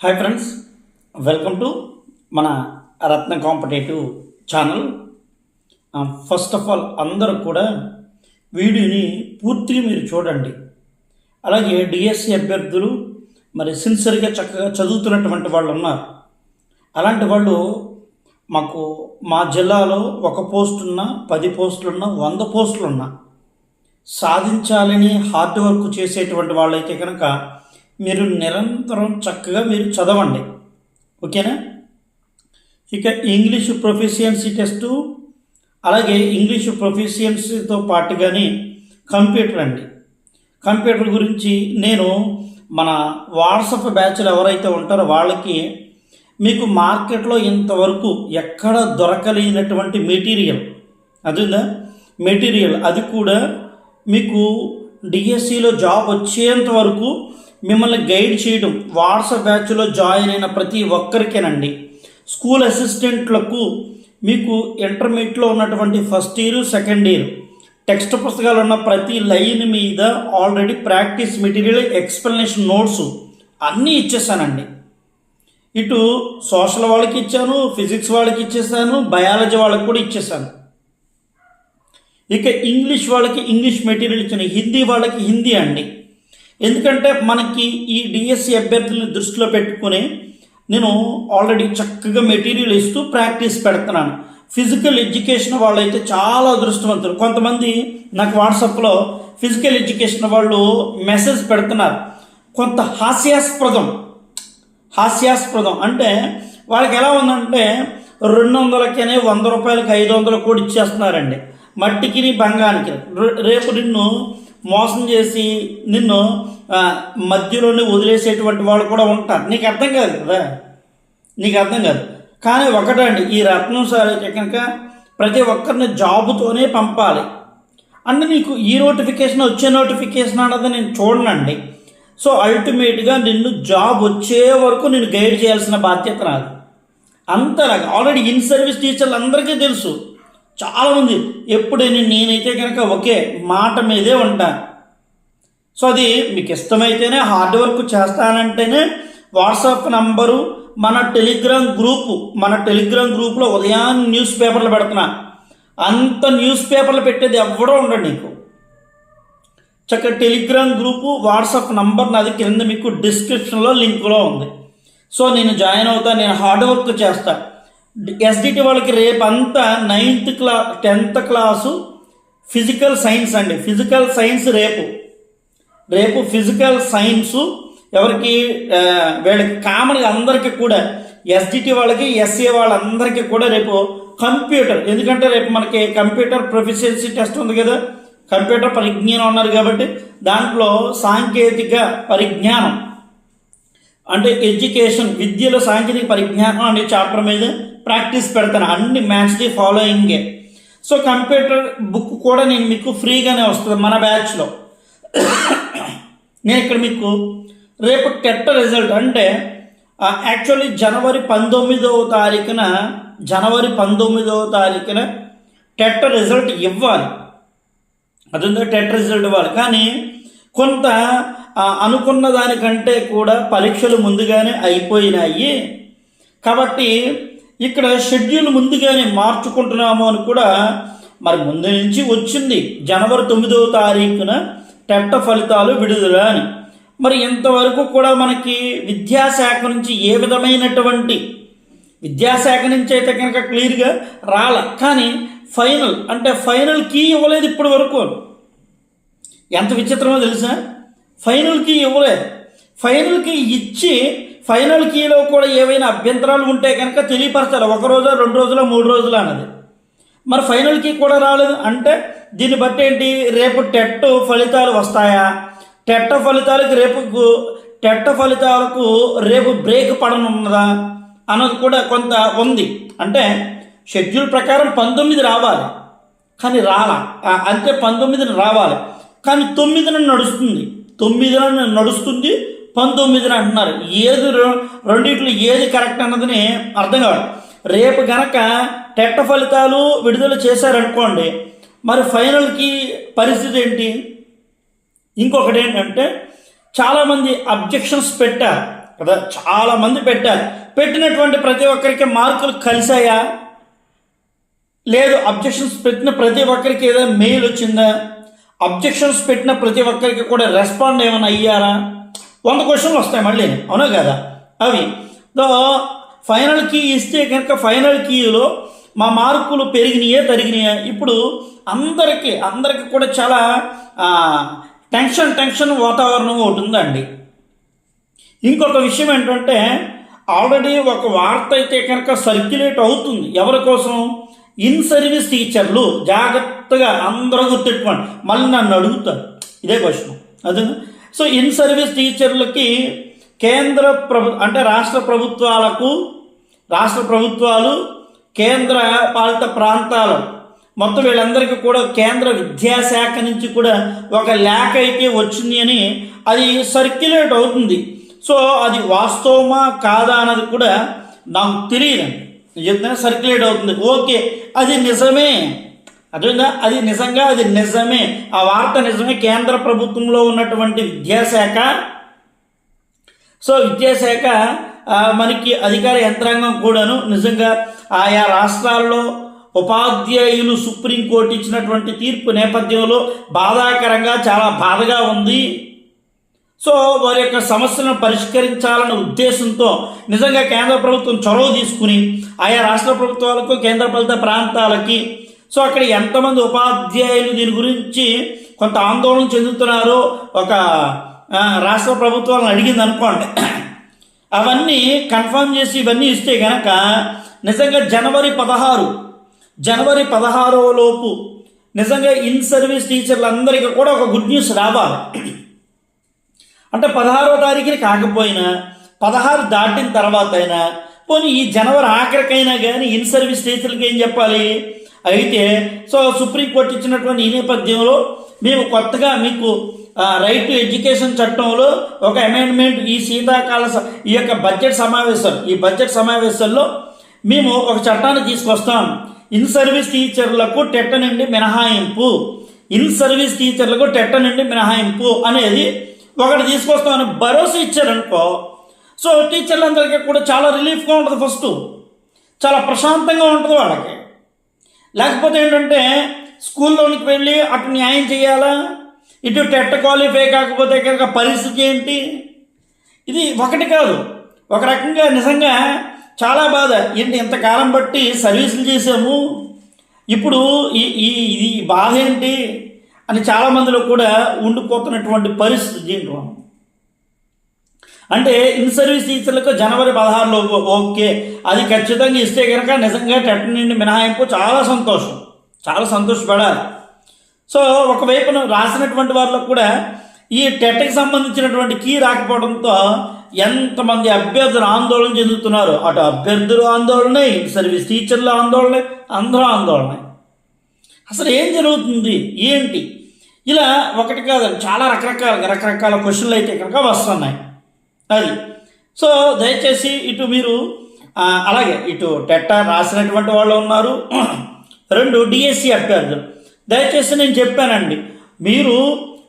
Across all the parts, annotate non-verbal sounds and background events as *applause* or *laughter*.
Hi friends welcome to మన Ratna competitive channel. First of all అందరూ కూడా వీడియోని పూర్తిగా మీరు చూడండి. అలాగే డిఎస్సి అభ్యర్థులు మరి సిన్సియర్గా చక్కగా చదువుతున్నటువంటి వాళ్ళు ఉన్నారు. అలాంటి వాళ్ళు మాకు మా జిల్లాలో ఒక పోస్టున్నా పది పోస్టులున్నా వంద పోస్టులున్నా సాధించాలని హార్డ్ వర్క్ చేసేటువంటి వాళ్ళైతే కనుక మీరు నిరంతరం చక్కగా మీరు చదవండి. ఓకేనా? ఇక ఇంగ్లీష్ ప్రొఫిషియన్సీ టెస్టు అలాగే ఇంగ్లీష్ ప్రొఫిషియన్సీతో పాటుగానే కంప్యూటర్ అండి. కంప్యూటర్ గురించి నేను మన వాట్సాప్ బ్యాచ్లు ఎవరైతే ఉంటారో వాళ్ళకి మీకు మార్కెట్లో ఇంతవరకు ఎక్కడ దొరకలేనటువంటి మెటీరియల్. అదిందా? మెటీరియల్. అది కూడా మీకు డిఎస్సిలో జాబ్ వచ్చేంత వరకు మిమ్మల్ని గైడ్ చేయడం వాట్సాప్ బ్యాచ్లో జాయిన్ అయిన ప్రతి ఒక్కరికేనండి. స్కూల్ అసిస్టెంట్లకు మీకు ఇంటర్మీడియట్లో ఉన్నటువంటి first year second year. Text పుస్తకాలు ఉన్న ప్రతి లైన్ మీద already practice material explanation notes అన్నీ ఇచ్చేసానండి. ఇటు సోషల్ వాళ్ళకి ఇచ్చాను ఫిజిక్స్ వాళ్ళకి ఇచ్చేసాను బయాలజీ వాళ్ళకి కూడా ఇచ్చేసాను. ఇక ఇంగ్లీష్ వాళ్ళకి ఇంగ్లీష్ మెటీరియల్ ఇచ్చాను హిందీ వాళ్ళకి హిందీ అండి. ఎందుకంటే మనకి ఈ డిఎస్సి అభ్యర్థులను దృష్టిలో పెట్టుకుని నేను ఆల్రెడీ చక్కగా మెటీరియల్ ఇస్తూ ప్రాక్టీస్ పెడుతున్నాను. ఫిజికల్ ఎడ్యుకేషన్ వాళ్ళైతే చాలా అదృష్టవంతులు. కొంతమంది నాకు వాట్సాప్లో ఫిజికల్ ఎడ్యుకేషన్ వాళ్ళు మెసేజ్ పెడుతున్నారు. కొంత హాస్యాస్పదం. హాస్యాస్పదం. అంటే వాళ్ళకి ఎలా ఉందంటే రెండు వందలకనే వంద రూపాయలకి ఐదు వందలు కూడా ఇచ్చేస్తున్నారండి. మట్టికి బంగానికి రేపు నిన్ను మోసం చేసి నిన్ను మధ్యలోనే వదిలేసేటువంటి వాళ్ళు కూడా ఉంటారు. నీకు అర్థం కాదు కదా? నీకు అర్థం కాదు. కానీ ఒకటండి ఈ రత్నం సార్ కనుక ప్రతి ఒక్కరిని జాబుతోనే పంపాలి. అంటే నీకు ఈ నోటిఫికేషన్ వచ్చే నోటిఫికేషన్ అన్నది నేను చూడనండి. సో అల్టిమేట్గా నిన్ను జాబ్ వచ్చే వరకు నేను గైడ్ చేయాల్సిన బాధ్యత నాది. అంతలాగా. ఆల్రెడీ ఇన్ సర్వీస్ టీచర్లు అందరికీ తెలుసు. చాలామంది ఎప్పుడైనా నేనైతే కనుక ఒకే మాట మీదే ఉంటాను సో అది మీకు ఇష్టమైతేనే హార్డ్ వర్క్ చేస్తానంటేనే వాట్సాప్ నంబరు మన టెలిగ్రామ్ గ్రూపు మన టెలిగ్రామ్ గ్రూప్లో ఉదయాన్నే న్యూస్ పేపర్లు పెడుతున్నా. అంత న్యూస్ పేపర్లు పెట్టేది ఎవడో ఉండండి నీకు. చక్క టెలిగ్రామ్ గ్రూపు వాట్సాప్ నంబర్ నాది కింద మీకు డిస్క్రిప్షన్లో లింక్లో ఉంది. సో నేను జాయిన్ అవుతా నేను హార్డ్ వర్క్ చేస్తాను ఎస్డిటి వాళ్ళకి రేపంతా ninth class tenth class physical science అండి. ఫిజికల్ సైన్స్ రేపు. రేపు ఫిజికల్ సైన్స్ ఎవరికి వీళ్ళకి కామన్గా అందరికీ కూడా ఎస్డిటి వాళ్ళకి ఎస్ఏ వాళ్ళందరికీ కూడా రేపు కంప్యూటర్ ఎందుకంటే రేపు మనకి కంప్యూటర్ ప్రొఫిషియన్సీ టెస్ట్ ఉంది కదా. కంప్యూటర్ పరిజ్ఞానం ఉన్నారు కాబట్టి దాంట్లో సాంకేతిక పరిజ్ఞానం. అంటే ఎడ్యుకేషన్ విద్యలో సాంకేతిక పరిజ్ఞానం అనే చాప్టర్ మీద ప్రాక్టీస్ పెడతాను. అన్ని మ్యాథ్స్ ది ఫాలోయింగే. సో కంప్యూటర్ బుక్ కూడా నేను మీకు ఫ్రీగానే వస్తుంది మన బ్యాచ్లో. నేను ఇక్కడ మీకు రేపు టెట్ రిజల్ట్ అంటే యాక్చువల్లీ జనవరి పంతొమ్మిదవ తారీఖున జనవరి పంతొమ్మిదవ తారీఖున టెట్ రిజల్ట్ ఇవ్వాలి. అదంతా టెట్ రిజల్ట్ ఇవ్వాలి. కానీ కొంత అనుకున్న దానికంటే కూడా పరీక్షలు ముందుగానే అయిపోయినాయి. కాబట్టి ఇక్కడ షెడ్యూల్ ముందుగానే మార్చుకుంటున్నాము అని కూడా మరి ముందు నుంచి వచ్చింది. జనవరి తొమ్మిదవ తారీఖున టెట్ట ఫలితాలు విడుదల అని. మరి ఇంతవరకు కూడా మనకి విద్యాశాఖ నుంచి ఏ విధమైనటువంటి విద్యాశాఖ నుంచి అయితే కనుక క్లియర్గా రాల. కానీ ఫైనల్ అంటే ఫైనల్ కీ ఇవ్వలేదు ఇప్పటి వరకు. ఎంత విచిత్రమో తెలుసా? ఫైనల్ కీ ఇవ్వలేదు. ఫైనల్ కీ ఇచ్చి ఫైనల్ కీలో కూడా ఏవైనా అభ్యంతరాలు ఉంటే కనుక తెలియపరచాలి. ఒక రోజు రెండు రోజుల మూడు రోజులు అన్నది. మరి ఫైనల్ కీ కూడా రాలేదు అంటే దీన్ని బట్టి ఏంటి? రేపు టెట్ ఫలితాలు వస్తాయా? టెట్ట ఫలితాలకు రేపు టెట్ట ఫలితాలకు రేపు బ్రేక్ పడనున్నదా అన్నది కూడా కొంత ఉంది. అంటే షెడ్యూల్ ప్రకారం పంతొమ్మిది రావాలి. కానీ రాలా. అంటే పంతొమ్మిదిన రావాలి. కానీ తొమ్మిదిన నడుస్తుంది. తొమ్మిదిన నడుస్తుంది. పంతొమ్మిదిన అంటున్నారు. ఏది రె- రెండిట్లో ఏది కరెక్ట్ అన్నదని అర్థం కాదు రేపు గనక టెట్ట ఫలితాలు విడుదల చేశారనుకోండి మరి ఫైనల్కి పరిస్థితి ఏంటి? ఇంకొకటి ఏంటంటే చాలామంది అబ్జెక్షన్స్ పెట్టారు కదా చాలామంది పెట్టారు. పెట్టినటువంటి ప్రతి ఒక్కరికి మార్కులు కలిసాయా లేదు అబ్జెక్షన్స్ పెట్టిన ప్రతి ఒక్కరికి ఏదైనా మెయిల్ వచ్చిందా? అబ్జెక్షన్స్ పెట్టిన ప్రతి ఒక్కరికి కూడా రెస్పాండ్ ఏమైనా అయ్యారా? వంద క్వశ్చన్లు వస్తాయి మళ్ళీ. అవునా కదా? అవి. దో ఫైనల్ కీ ఇస్తే కనుక ఫైనల్ కీలో మా మార్కులు పెరిగినాయే తరిగినాయే? ఇప్పుడు అందరికీ అందరికీ కూడా చాలా టెన్షన్ టెన్షన్ వాతావరణం ఒకటి ఉందండి. ఇంకొక విషయం ఏంటంటే ఆల్రెడీ ఒక వార్త అయితే కనుక సర్క్యులేట్ అవుతుంది. ఎవరి కోసం? ఇన్ సర్వీస్ టీచర్లు. జాగ్రత్తగా అందరూ గుర్తెట్టుకోండి మళ్ళీ నన్ను అడుగుతారు. ఇదే క్వశ్చన్. అదే సో ఇన్ సర్వీస్ టీచర్లకి కేంద్ర ప్రభు అంటే రాష్ట్ర ప్రభుత్వాలకు రాష్ట్ర ప్రభుత్వాలు కేంద్ర పాలిత ప్రాంతాలు మొత్తం వీళ్ళందరికీ కూడా కేంద్ర విద్యాశాఖ నుంచి కూడా ఒక లేఖ అయితే వచ్చింది అని అది సర్క్యులేట్ అవుతుంది. సో అది వాస్తవమా కాదా అన్నది కూడా నాకు తెలియదు చెప్తున్నా సర్క్యులేట్ అవుతుంది. ఓకే అది నిజమే. అర్థమైందా అది నిజంగా అది నిజమే. ఆ వార్త నిజమే. కేంద్ర ప్రభుత్వంలో ఉన్నటువంటి విద్యాశాఖ. సో విద్యాశాఖ మనకి అధికార యంత్రాంగం కూడాను నిజంగా ఆయా రాష్ట్రాల్లో ఉపాధ్యాయులు సుప్రీంకోర్టు ఇచ్చినటువంటి తీర్పు నేపథ్యంలో బాధాకరంగా చాలా బాధగా ఉంది. సో వారి యొక్క సమస్యలను పరిష్కరించాలన్న ఉద్దేశంతో నిజంగా కేంద్ర ప్రభుత్వం చొరవ తీసుకుని ఆయా రాష్ట్ర ప్రభుత్వాలకు కేంద్రపాలిత ప్రాంతాలకి సో అక్కడ ఎంతమంది ఉపాధ్యాయులు దీని గురించి కొంత ఆందోళన చెందుతున్నారో ఒక రాష్ట్ర ప్రభుత్వాలను అడిగింది అనుకోండి. అవన్నీ కన్ఫర్మ్ చేసి ఇవన్నీ ఇస్తే కనుక నిజంగా జనవరి పదహారు జనవరి పదహారో లోపు నిజంగా ఇన్ సర్వీస్ టీచర్లందరికీ కూడా ఒక గుడ్ న్యూస్ రావాలి. అంటే పదహారో తారీఖుని కాకపోయినా పదహారు దాటిన తర్వాత అయినా పోనీ ఈ జనవరి ఆఖరికైనా కానీ ఇన్ సర్వీస్ టీచర్లకి ఏం చెప్పాలి? అయితే సో సుప్రీంకోర్టు ఇచ్చినటువంటి ఈ నేపథ్యంలో మేము కొత్తగా మీకు రైట్ టు ఎడ్యుకేషన్ చట్టంలో ఒక అమెండ్మెంట్ ఈ శీతాకాల స- ఈ యొక్క బడ్జెట్ సమావేశం ఈ బడ్జెట్ సమావేశంలో మేము ఒక చట్టాన్ని తీసుకొస్తాం. ఇన్ సర్వీస్ టీచర్లకు టెట్ట నుండి మినహాయింపు. ఇన్ సర్వీస్ టీచర్లకు టెట్ట నుండి మినహాయింపు అనేది ఒకటి తీసుకొస్తామని భరోసా ఇచ్చారనుకో సో టీచర్లందరికీ కూడా చాలా రిలీఫ్గా ఉంటుంది ఫస్ట్. చాలా ప్రశాంతంగా ఉంటుంది వాళ్ళకి. లేకపోతే ఏంటంటే స్కూల్లోనికి వెళ్ళి అటు న్యాయం చేయాలా? ఇటు టెట్ క్వాలిఫై కాకపోతే కనుక పరిస్థితి ఏంటి? ఇది ఒకటి కాదు. ఒక రకంగా నిజంగా చాలా బాధ. ఏంటి ఇంతకాలం బట్టి సర్వీసులు చేసాము ఇప్పుడు ఈ ఈ ఇది బాధ ఏంటి? అని చాలామందిలో కూడా ఉండిపోతున్నటువంటి పరిస్థితి దీంట్లో అంటే ఇన్ సర్వీస్ టీచర్లకు జనవరి పదహారులో ఓకే. అది ఖచ్చితంగా ఇస్తే కనుక నిజంగా టెట్ నుండి మినహాయింపు చాలా సంతోషం. చాలా సంతోషపడాలి. సో ఒకవైపున రాసినటువంటి వాళ్ళకు కూడా ఈ టెట్కి సంబంధించినటువంటి కీ రాకపోవడంతో ఎంతమంది అభ్యర్థులు ఆందోళన చెందుతున్నారు. అటు అభ్యర్థులు ఆందోళన సర్వీస్ టీచర్లు ఆందోళన అందరూ ఆందోళన. అసలు ఏం జరుగుతుంది? ఏంటి? ఇలా ఒకటి కాదు చాలా రకరకాల రకరకాల క్వశ్చన్లు అయితే కనుక వస్తున్నాయి. అది సో దయచేసి ఇటు మీరు అలాగే ఇటు టెట్టా రాసినటువంటి వాళ్ళు ఉన్నారు. *clears throat* రెండు డిఎస్సి అభ్యర్థులు దయచేసి నేను చెప్పానండి. మీరు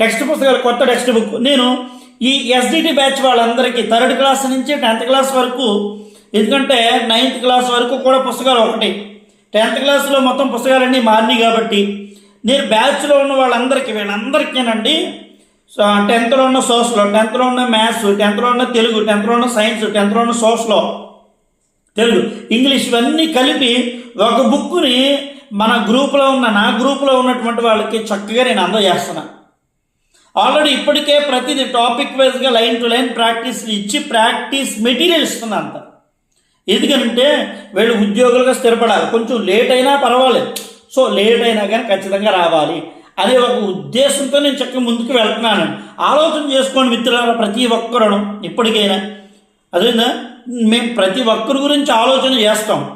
టెక్స్ట్ పుస్తకాలు కొత్త టెక్స్ట్ బుక్. నేను ఈ ఎస్డిటి బ్యాచ్ వాళ్ళందరికీ థర్డ్ క్లాస్ నుంచి టెన్త్ క్లాస్ వరకు ఎందుకంటే నైన్త్ క్లాస్ వరకు కూడా పుస్తకాలు ఒకటి. టెన్త్ క్లాస్లో మొత్తం పుస్తకాలన్నీ మారినాయి కాబట్టి నేను బ్యాచ్లో ఉన్న వాళ్ళందరికీ వీళ్ళందరికీనండి సో టెన్త్లో ఉన్న సోషల్ టెన్త్లో ఉన్న మ్యాథ్స్ టెన్త్లో ఉన్న తెలుగు టెన్త్లో ఉన్న సైన్స్ టెన్త్లో ఉన్న సోషల్ తెలుగు ఇంగ్లీష్ ఇవన్నీ కలిపి ఒక బుక్ని మన గ్రూప్లో ఉన్న నా గ్రూప్లో ఉన్నటువంటి వాళ్ళకి చక్కగా నేను అందజేస్తున్నాను ఆల్రెడీ ఇప్పటికే ప్రతిదీ టాపిక్ వైజ్గా లైన్ టు లైన్ ప్రాక్టీస్ ఇచ్చి ప్రాక్టీస్ మెటీరియల్ ఇస్తుంది అంత. ఎందుకంటే వీళ్ళు ఉద్యోగులుగా స్థిరపడాలి. కొంచెం లేట్ అయినా పర్వాలేదు. సో లేట్ అయినా కానీ ఖచ్చితంగా రావాలి. అనే ఒక ఉద్దేశంతో నేను చక్కగా ముందుకు వెళ్తున్నాను. ఆలోచన చేసుకోండి మిత్రులారా ప్రతి ఒక్కరు ఇప్పటికైనా. అదేనా మేము ప్రతి ఒక్కరి గురించి ఆలోచన చేస్తాం.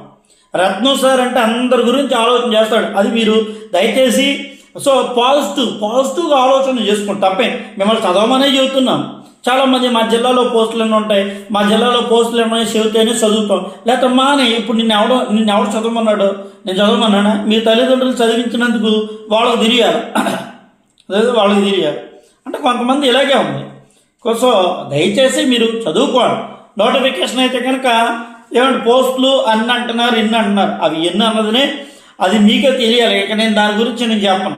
రత్నం సార్ అంటే అందరి గురించి ఆలోచన చేస్తాడు. అది మీరు దయచేసి సో పాజిటివ్ పాజిటివ్గా ఆలోచన చేసుకోండి తప్పే. మిమ్మల్ని చదవమనే చెబుతున్నాం. చాలామంది మా జిల్లాలో పోస్టులు ఎన్ని ఉంటాయి. మా జిల్లాలో పోస్టులు ఏమైనా చెబితేనే చదువుతాం లేకపోతే మానే ఇప్పుడు నిన్ను ఎవడో నిన్ను ఎవడు చదవమన్నాడు? నేను చదవమన్నానా? మీ తల్లిదండ్రులు చదివించినందుకు వాళ్ళకు తిరిగారు లేదు వాళ్ళకి తిరిగారు అంటే కొంతమంది ఇలాగే ఉంది. సో దయచేసి మీరు చదువుకోండి. నోటిఫికేషన్ అయితే కనుక ఏమంటే పోస్టులు అన్ని అంటున్నారు ఇన్ని అంటున్నారు అవి ఎన్ని అన్నదినే అది మీకే తెలియాలి. ఇక నేను దాని గురించి నేను చెప్పను.